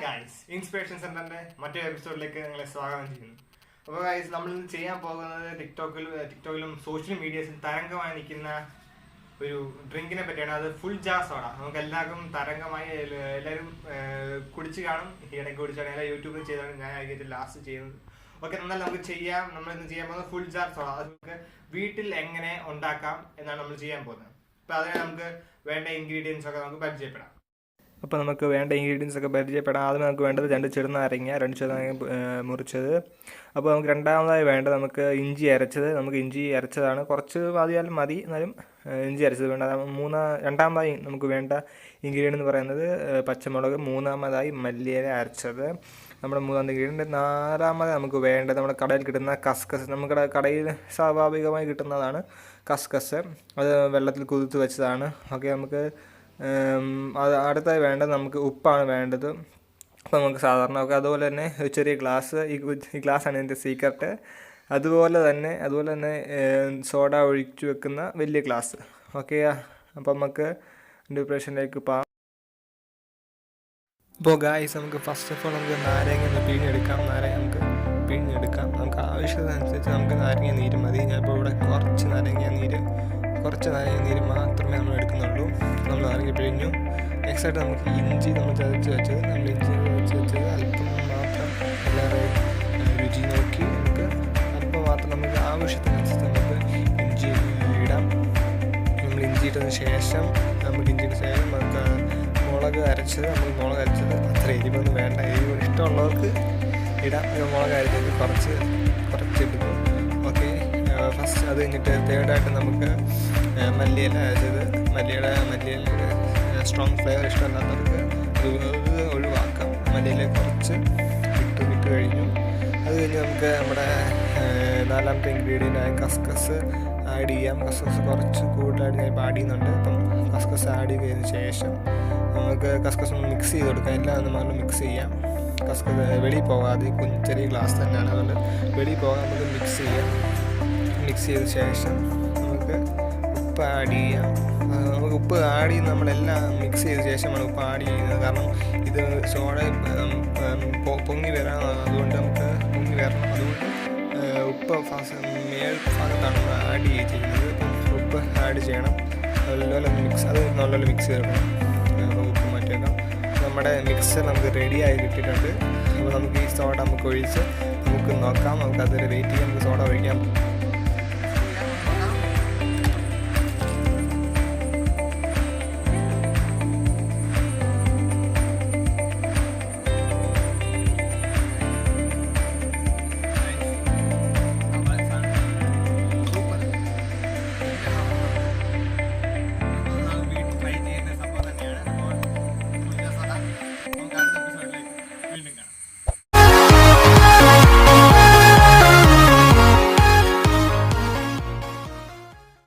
Guys inspiration സെന്ററിന്റെ മറ്റൊരു എപ്പിസോഡിലേക്ക് നിങ്ങളെ സ്വാഗതം ചെയ്യുന്നു. അപ്പോൾ ഗായ്സ് നമ്മൾ ഇന്ന് ചെയ്യാൻ പോകുന്നത് ടിക്ടോക്കിൽ ടിക്ടോക്കിലും സോഷ്യൽ മീഡിയസിൽ തരംഗമായി നിൽക്കുന്ന ഒരു ഡ്രിങ്കിനെ പറ്റിയാണ്. അത് ഫുൾ ജാസ് സോഡ നമുക്ക് എല്ലാവർക്കും തരംഗമായി എല്ലാവരും കുടിച്ച് കാണും. ഇടയ്ക്ക് കുടിച്ചാണ് എല്ലാം യൂട്യൂബിൽ ചെയ്താണ് ഞാൻ ആയിട്ട് ലാസ്റ്റ് ചെയ്യുന്നത്. ഓക്കെ എന്നാൽ നമുക്ക് ചെയ്യാം. നമ്മൾ ഇന്ന് ചെയ്യാൻ പോകുന്നത് ഫുൾ ജാർ സോഡ അത് നമുക്ക് വീട്ടിൽ എങ്ങനെ ഉണ്ടാക്കാം എന്നാണ് നമ്മൾ ചെയ്യാൻ പോകുന്നത്. അപ്പോൾ അതിന് നമുക്ക് വേണ്ട ഇൻഗ്രീഡിയൻസ് ഒക്കെ നമുക്ക് പരിചയപ്പെടാം. അപ്പോൾ നമുക്ക് വേണ്ട ഇൻഗ്രീഡിയൻസ് ഒക്കെ പരിചയപ്പെടാം. ആദ്യം നമുക്ക് വേണ്ടത് രണ്ട് ചെറുനാരങ്ങ രണ്ട് ചെറുനാരങ്ങ മുറിച്ചത്. അപ്പോൾ നമുക്ക് രണ്ടാമതായി വേണ്ടത് നമുക്ക് ഇഞ്ചി അരച്ചത്. നമുക്ക് ഇഞ്ചി അരച്ചതാണ്. കുറച്ച് മതിയാലും മതി. എന്നാലും ഇഞ്ചി അരച്ചത് വേണ്ട. മൂന്ന രണ്ടാമതായി നമുക്ക് വേണ്ട ഇൻഗ്രീഡിയന്റ് എന്ന് പറയുന്നത് പച്ചമുളക്. മൂന്നാമതായി മല്ലിയില അരച്ചത്. നമ്മുടെ മൂന്നാം ഇൻഗ്രീഡിയന്റ് നാലാമത് നമുക്ക് വേണ്ടത് നമ്മുടെ കടയിൽ കിട്ടുന്ന കസ്കസ്. നമ്മുടെ കടയിൽ സ്വാഭാവികമായി കിട്ടുന്നതാണ് കസ്കസ്. അത് വെള്ളത്തിൽ കുതിർത്ത് വെച്ചതാണ്. ഓക്കെ നമുക്ക് അത് അടുത്തായി വേണ്ടത് നമുക്ക് ഉപ്പാണ് വേണ്ടത്. അപ്പോൾ നമുക്ക് സാധാരണ ഒക്കെ അതുപോലെ തന്നെ ചെറിയ ഗ്ലാസ് ഈ ഗ്ലാസ്സാണ് ഇതിന്റെ സീക്രട്ട് അതുപോലെ തന്നെ അതുപോലെ തന്നെ സോഡ ഒഴിച്ചു വെക്കുന്ന വലിയ ഗ്ലാസ് ഓക്കെ അപ്പോൾ നമുക്ക് ഡിപ്രഷനിലേക്ക് പോകാം അപ്പോൾ ഗായ്സ് നമുക്ക് ഫസ്റ്റ് ഓഫ് ഓൾ നമുക്ക് നാരങ്ങ ഒന്ന് പിഴിഞ്ഞെടുക്കാം. നാരങ്ങ നമുക്ക് പിഴിഞ്ഞെടുക്കാം. നമുക്ക് ആവശ്യത്തിനനുസരിച്ച് നമുക്ക് നാരങ്ങ നീര് മതി. ഞാനിപ്പോൾ ഇവിടെ കുറച്ച് നാരങ്ങ നീര് കുറച്ച് നാരങ്ങ നീര് മാത്രമേ നമ്മൾ എടുക്കുന്നുള്ളൂ. നമ്മൾ നാരങ്ങ പിഴിഞ്ഞു. നെക്സ്റ്റ് നമുക്ക് ഇഞ്ചി നമ്മൾ ചതച്ച് വെച്ചത്. നമ്മൾ ഇഞ്ചി ചതച്ച് വെച്ചത് അല്പം മാത്രം എല്ലാവരും രുചി നോക്കി നമുക്ക് അല്പം മാത്രം നമുക്ക് ആവശ്യത്തിനനുസരിച്ച് നമുക്ക് ഇഞ്ചി ഇടാം. നമ്മൾ ഇഞ്ചി ഇട്ടതിന് ശേഷം നമുക്ക് ഇഞ്ചി ഇട്ട ശേഷം നമുക്ക് മുളക് അരച്ചത് നമ്മൾ മുളക് അരച്ചത് അത്ര എരിവൊന്നും വേണ്ട. എരിവ് ഇഷ്ടമുള്ളവർക്ക് ഇടാം. മുളക് അരച്ചത് കുറച്ച് കുറച്ചെടുക്കും ഓക്കെ ഫസ്റ്റ് അത് കഴിഞ്ഞിട്ട് തേർഡായിട്ട് നമുക്ക് മല്ലിയില അതായത് മല്ലിയുടെ മല്ലിയിലയുടെ സ്ട്രോങ് ഫ്ലേവർ ഇഷ്ടമല്ലാത്തവർക്ക് ഒഴിവാക്കാം. മല്ലിയില കുറച്ച് ഇട്ട് വിട്ട് കഴിഞ്ഞു. അത് കഴിഞ്ഞ് നമുക്ക് നമ്മുടെ നാലാമത്തെ ഇൻഗ്രീഡിയന്റ് ആയ കസ്കസ് ആഡ് ചെയ്യാം. കസ്കസ് കുറച്ച് കൂടുതലായിട്ട് ഞാൻ ഇപ്പോൾ ആഡ് ചെയ്യുന്നുണ്ട്. അപ്പം കസ്കസ് ആഡ് ചെയ്തതിന് ശേഷം നമുക്ക് കസ്കസ് ഒന്ന് മിക്സ് ചെയ്ത് കൊടുക്കാം എല്ലാം നമ്മൾ മിക്സ് ചെയ്യാം. കസ്കസ് വെളിയിൽ പോകാതെ ചെറിയ ഗ്ലാസ് തന്നെയാണ് അതുകൊണ്ട് വെളിയിൽ പോകാൻ നമുക്ക് മിക്സ് ചെയ്യാം. മിക്സ് ചെയ്ത ശേഷം നമുക്ക് ഉപ്പ് ആഡ് ചെയ്യാം. നമുക്ക് ഉപ്പ് ആഡ് ചെയ്ത് നമ്മളെല്ലാം മിക്സ് ചെയ്ത ശേഷമാണ് ഉപ്പ് ആഡ് ചെയ്യുന്നത്. കാരണം ഇത് സോഡ പൊങ്ങി വരാൻ അതുകൊണ്ട് നമുക്ക് പൊങ്ങി വരണം. അതുകൊണ്ട് ഉപ്പ് ഫാസ് മേൽ ഭാഗത്താണ് ആഡ് ചെയ്യുന്നത്. ഉപ്പ് ആഡ് ചെയ്യണം. നല്ലപോലെ മിക്സ് അത് നല്ലപോലെ മിക്സ് ചെയ്തെടുക്കണം നമുക്ക് ഉപ്പ് മാറ്റി വെക്കാം നമ്മുടെ മിക്സ് നമുക്ക് റെഡിയായി കിട്ടിയിട്ടുണ്ട്. അപ്പോൾ നമുക്ക് ഈ സോഡ നമുക്ക് ഒഴിച്ച് നമുക്ക് നോക്കാം. നമുക്ക് അതിൽ വെയിറ്റ് ചെയ്യാം നമുക്ക് സോഡ ഒഴിക്കാം